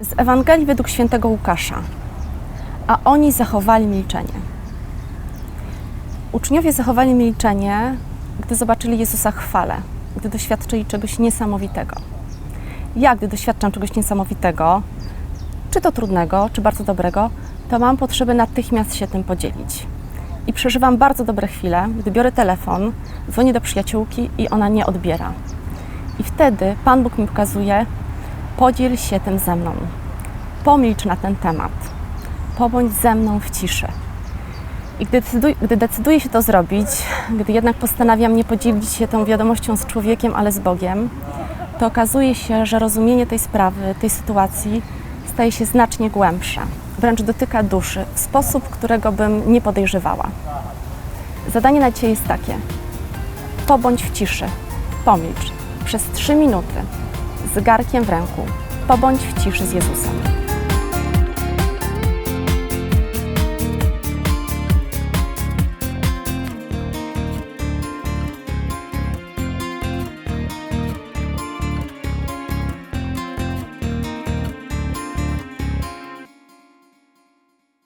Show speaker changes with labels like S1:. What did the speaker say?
S1: Z Ewangelii według świętego Łukasza. A oni zachowali milczenie. Uczniowie zachowali milczenie, gdy zobaczyli Jezusa chwale, gdy doświadczyli czegoś niesamowitego. Ja, gdy doświadczam czegoś niesamowitego, czy to trudnego, czy bardzo dobrego, to mam potrzebę natychmiast się tym podzielić. I przeżywam bardzo dobre chwile, gdy biorę telefon, dzwonię do przyjaciółki i ona nie odbiera. I wtedy Pan Bóg mi pokazuje: podziel się tym ze mną. Pomilcz na ten temat. Pobądź ze mną w ciszy. I gdy, decyduj, gdy decyduję się to zrobić, gdy jednak postanawiam nie podzielić się tą wiadomością z człowiekiem, ale z Bogiem, to okazuje się, że rozumienie tej sprawy, tej sytuacji staje się znacznie głębsze, wręcz dotyka duszy w sposób, którego bym nie podejrzewała. Zadanie na dzisiaj jest takie: pobądź w ciszy, pomilcz przez trzy minuty z garkiem w ręku. Pobądź w ciszy z Jezusem.